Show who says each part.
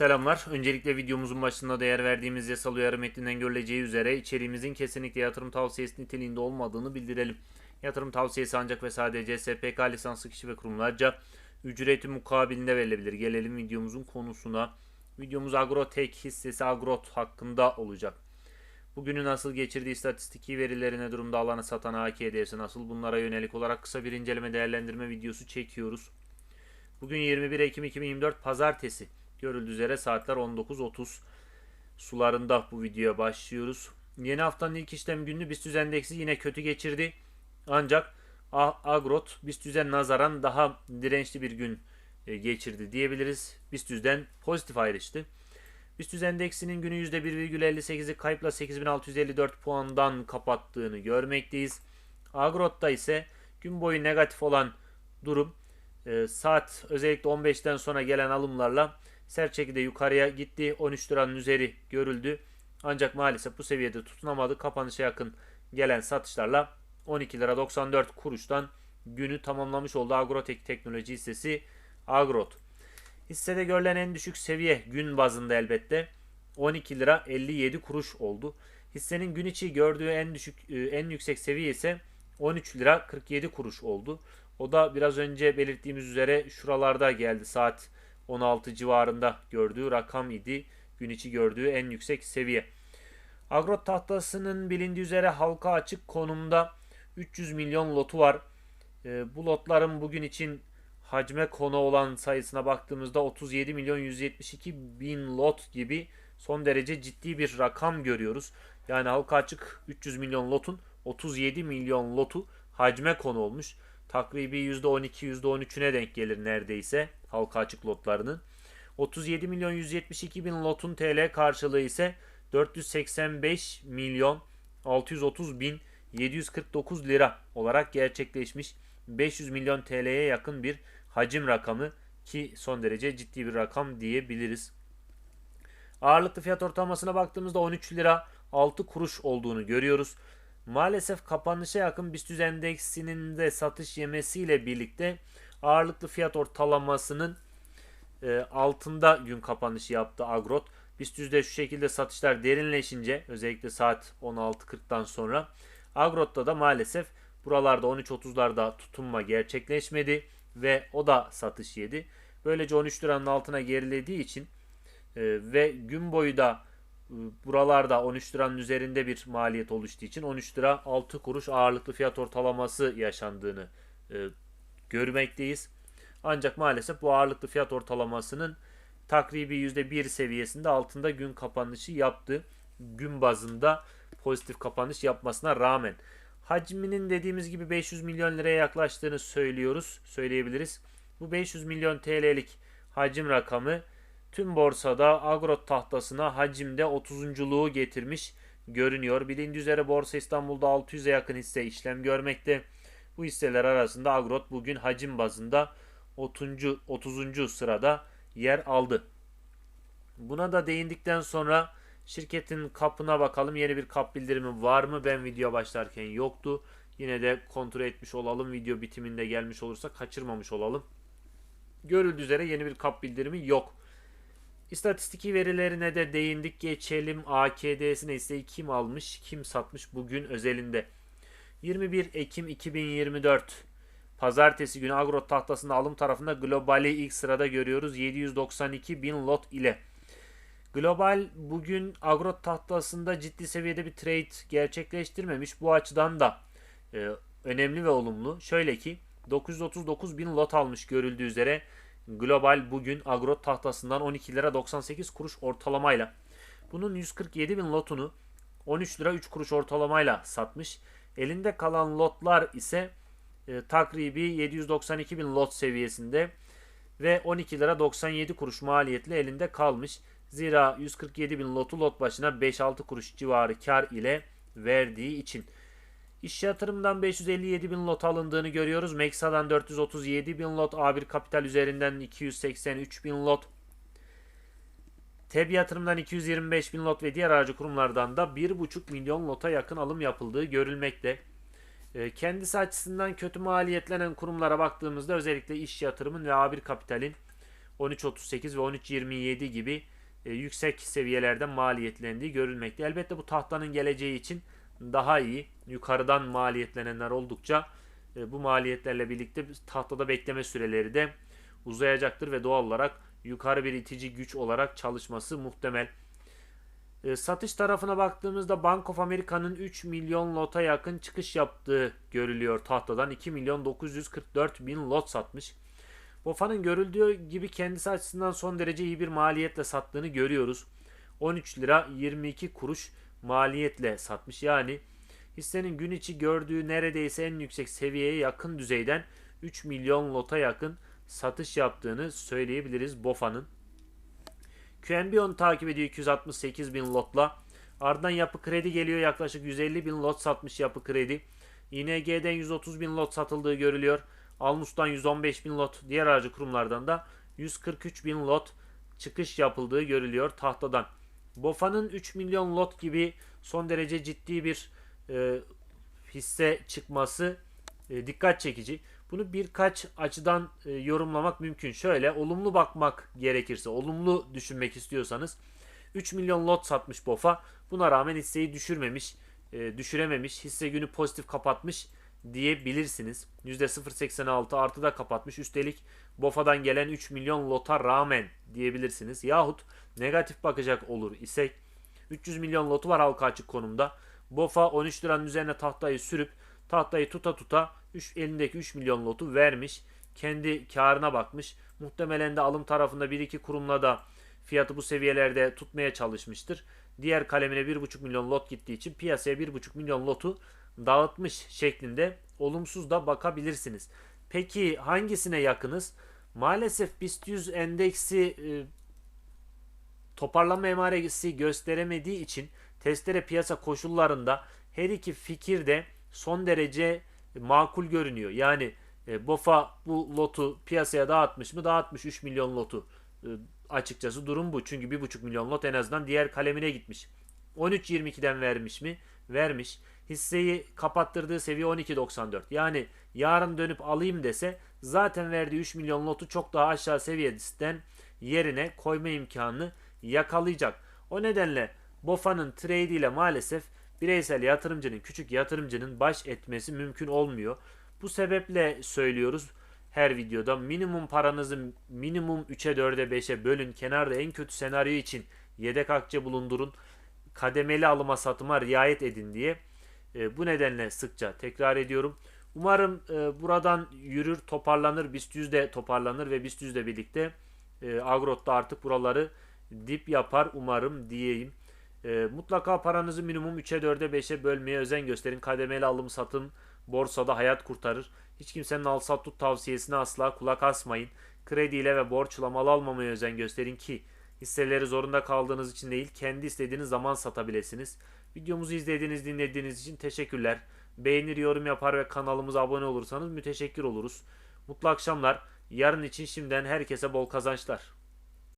Speaker 1: Selamlar. Öncelikle videomuzun başında değer verdiğimiz yasal uyarı metninden görüleceği üzere içeriğimizin kesinlikle yatırım tavsiyesi niteliğinde olmadığını bildirelim. Yatırım tavsiyesi ancak ve sadece SPK lisanslı kişi ve kurumlarca ücreti mukabilinde verilebilir. Gelelim videomuzun konusuna. Videomuz Agrotek hissesi Agrot hakkında olacak. Bugünün nasıl geçirdiği istatistiki verileri ne durumda alanı satan AKD'si nasıl bunlara yönelik olarak kısa bir inceleme değerlendirme videosu çekiyoruz. Bugün 21 Ekim 2024 Pazartesi. Görüldüğü üzere saatler 19.30 sularında bu videoya başlıyoruz. Yeni haftanın ilk işlem gününü BIST endeksi yine kötü geçirdi. Ancak Agrot BIST nazaran daha dirençli bir gün e, geçirdi diyebiliriz. BIST pozitif ayrıştı. BIST endeksinin günü %1,58'i kayıpla 8654 puandan kapattığını görmekteyiz. Agrot'ta ise gün boyu negatif olan durum e, saat özellikle 15'ten sonra gelen alımlarla sert şekilde yukarıya gitti. 13 liranın üzeri görüldü. Ancak maalesef bu seviyede tutunamadı. Kapanışa yakın gelen satışlarla 12 lira 94 kuruştan günü tamamlamış oldu Agrotek Teknoloji hissesi Agrot. Hissede görülen en düşük seviye gün bazında elbette 12 lira 57 kuruş oldu. Hissenin gün içi gördüğü en düşük e, en yüksek seviye ise 13 lira 47 kuruş oldu. O da biraz önce belirttiğimiz üzere şuralarda geldi. Saat 16 civarında gördüğü rakam idi. Gün içi gördüğü en yüksek seviye. Agrot tahtasının bilindiği üzere halka açık konumda 300 milyon lotu var. E, bu lotların bugün için hacme konu olan sayısına baktığımızda 37 milyon 172 bin lot gibi son derece ciddi bir rakam görüyoruz. Yani halka açık 300 milyon lotun 37 milyon lotu hacme konu olmuş. Takribi %12 %13'üne denk gelir neredeyse halka açık lotlarının. 37 milyon 172 bin lotun TL karşılığı ise 485 milyon 630 bin 749 lira olarak gerçekleşmiş. 500 milyon TL'ye yakın bir hacim rakamı ki son derece ciddi bir rakam diyebiliriz. Ağırlıklı fiyat ortalamasına baktığımızda 13 lira 6 kuruş olduğunu görüyoruz. Maalesef kapanışa yakın BIST endeksinin de satış yemesiyle birlikte ağırlıklı fiyat ortalamasının e, altında gün kapanışı yaptı Agrot. BIST şu şekilde satışlar derinleşince özellikle saat 16.40'dan sonra Agrot'ta da maalesef buralarda 13.30'larda tutunma gerçekleşmedi ve o da satış yedi. Böylece 13 liranın altına gerilediği için e, ve gün boyu da e, buralarda 13 liranın üzerinde bir maliyet oluştuğu için 13 lira 6 kuruş ağırlıklı fiyat ortalaması yaşandığını görmekteyiz. Ancak maalesef bu ağırlıklı fiyat ortalamasının takribi %1 seviyesinde altında gün kapanışı yaptı. Gün bazında pozitif kapanış yapmasına rağmen. Hacminin dediğimiz gibi 500 milyon liraya yaklaştığını söylüyoruz, söyleyebiliriz. Bu 500 milyon TL'lik hacim rakamı tüm borsada agrot tahtasına hacimde 30'unculuğu getirmiş görünüyor. Bilindiği üzere Borsa İstanbul'da 600'e yakın hisse işlem görmekte. Bu hisseler arasında agrot bugün hacim bazında 30. 30. sırada yer aldı. Buna da değindikten sonra şirketin kapına bakalım. Yeni bir kap bildirimi var mı? Ben video başlarken yoktu. Yine de kontrol etmiş olalım. Video bitiminde gelmiş olursa kaçırmamış olalım. Görüldüğü üzere yeni bir kap bildirimi yok. İstatistiki verilerine de değindik geçelim. AKD'sine ise kim almış kim satmış bugün özelinde. 21 Ekim 2024 Pazartesi günü Agro tahtasında alım tarafında Global'i ilk sırada görüyoruz 792 bin lot ile. Global bugün Agro tahtasında ciddi seviyede bir trade gerçekleştirmemiş. Bu açıdan da e, önemli ve olumlu. Şöyle ki 939 bin lot almış görüldüğü üzere. Global bugün agro tahtasından 12 lira 98 kuruş ortalamayla. Bunun 147 bin lotunu 13 lira 3 kuruş ortalamayla satmış. Elinde kalan lotlar ise e, takribi 792 bin lot seviyesinde ve 12 lira 97 kuruş maliyetle elinde kalmış. Zira 147 bin lotu lot başına 5-6 kuruş civarı kar ile verdiği için. İş yatırımdan 557 bin lot alındığını görüyoruz. Mexa'dan 437 bin lot, A1 Kapital üzerinden 283 bin lot, TEB yatırımdan 225 bin lot ve diğer aracı kurumlardan da 1,5 milyon lota yakın alım yapıldığı görülmekte. Ee, kendisi açısından kötü maliyetlenen kurumlara baktığımızda özellikle iş yatırımın ve A1 Kapital'in 13.38 ve 13.27 gibi e, yüksek seviyelerde maliyetlendiği görülmekte. Elbette bu tahtanın geleceği için daha iyi. Yukarıdan maliyetlenenler oldukça e, bu maliyetlerle birlikte tahtada bekleme süreleri de uzayacaktır ve doğal olarak yukarı bir itici güç olarak çalışması muhtemel. E, satış tarafına baktığımızda Bank of America'nın 3 milyon lota yakın çıkış yaptığı görülüyor tahtadan. 2 milyon 944 bin lot satmış. BOFA'nın görüldüğü gibi kendisi açısından son derece iyi bir maliyetle sattığını görüyoruz. 13 lira 22 kuruş maliyetle satmış. Yani hissenin gün içi gördüğü neredeyse en yüksek seviyeye yakın düzeyden 3 milyon lota yakın satış yaptığını söyleyebiliriz BOFA'nın. QNB onu takip ediyor 268 bin lotla. Ardından yapı kredi geliyor yaklaşık 150 bin lot satmış yapı kredi. ING'den 130 bin lot satıldığı görülüyor. Almus'tan 115 bin lot, diğer aracı kurumlardan da 143 bin lot çıkış yapıldığı görülüyor tahtadan. BOFA'nın 3 milyon lot gibi son derece ciddi bir e, hisse çıkması e, dikkat çekici. Bunu birkaç açıdan e, yorumlamak mümkün. Şöyle olumlu bakmak gerekirse, olumlu düşünmek istiyorsanız 3 milyon lot satmış BOFA. Buna rağmen hisseyi düşürmemiş, e, düşürememiş. Hisse günü pozitif kapatmış diyebilirsiniz. %0.86 artıda kapatmış. Üstelik BOFA'dan gelen 3 milyon lota rağmen diyebilirsiniz. Yahut negatif bakacak olur isek 300 milyon lotu var halka açık konumda. BOFA 13 liranın üzerine tahtayı sürüp tahtayı tuta tuta 3, elindeki 3 milyon lotu vermiş. Kendi karına bakmış. Muhtemelen de alım tarafında 1-2 kurumla da fiyatı bu seviyelerde tutmaya çalışmıştır. Diğer kalemine 1,5 milyon lot gittiği için piyasaya 1,5 milyon lotu dağıtmış şeklinde olumsuz da bakabilirsiniz. Peki hangisine yakınız? Maalesef BIST 100 endeksi e, toparlanma emaresi gösteremediği için testere piyasa koşullarında her iki fikir de son derece makul görünüyor. Yani e, BOFA bu lotu piyasaya dağıtmış mı? Dağıtmış 3 milyon lotu. E, açıkçası durum bu. Çünkü 1,5 milyon lot en azından diğer kalemine gitmiş. 13.22'den vermiş mi? Vermiş. Hisseyi kapattırdığı seviye 12.94. Yani yarın dönüp alayım dese zaten verdiği 3 milyon lotu çok daha aşağı seviyeden yerine koyma imkanını yakalayacak. O nedenle BOFA'nın trade ile maalesef bireysel yatırımcının, küçük yatırımcının baş etmesi mümkün olmuyor. Bu sebeple söylüyoruz her videoda minimum paranızı minimum 3'e 4'e 5'e bölün. Kenarda en kötü senaryo için yedek akçe bulundurun. Kademeli alıma satıma riayet edin diye. E, bu nedenle sıkça tekrar ediyorum. Umarım e, buradan yürür, toparlanır, BIST 100 de toparlanır ve BIST 100 de birlikte e, Agrot'ta artık buraları dip yapar umarım diyeyim. E, mutlaka paranızı minimum 3'e 4'e 5'e bölmeye özen gösterin. Kademeli alım satım borsada hayat kurtarır. Hiç kimsenin al sat tut tavsiyesine asla kulak asmayın. Krediyle ve borçla mal almamaya özen gösterin ki hisseleri zorunda kaldığınız için değil kendi istediğiniz zaman satabilirsiniz. Videomuzu izlediğiniz dinlediğiniz için teşekkürler. Beğenir yorum yapar ve kanalımıza abone olursanız müteşekkir oluruz. Mutlu akşamlar. Yarın için şimdiden herkese bol kazançlar.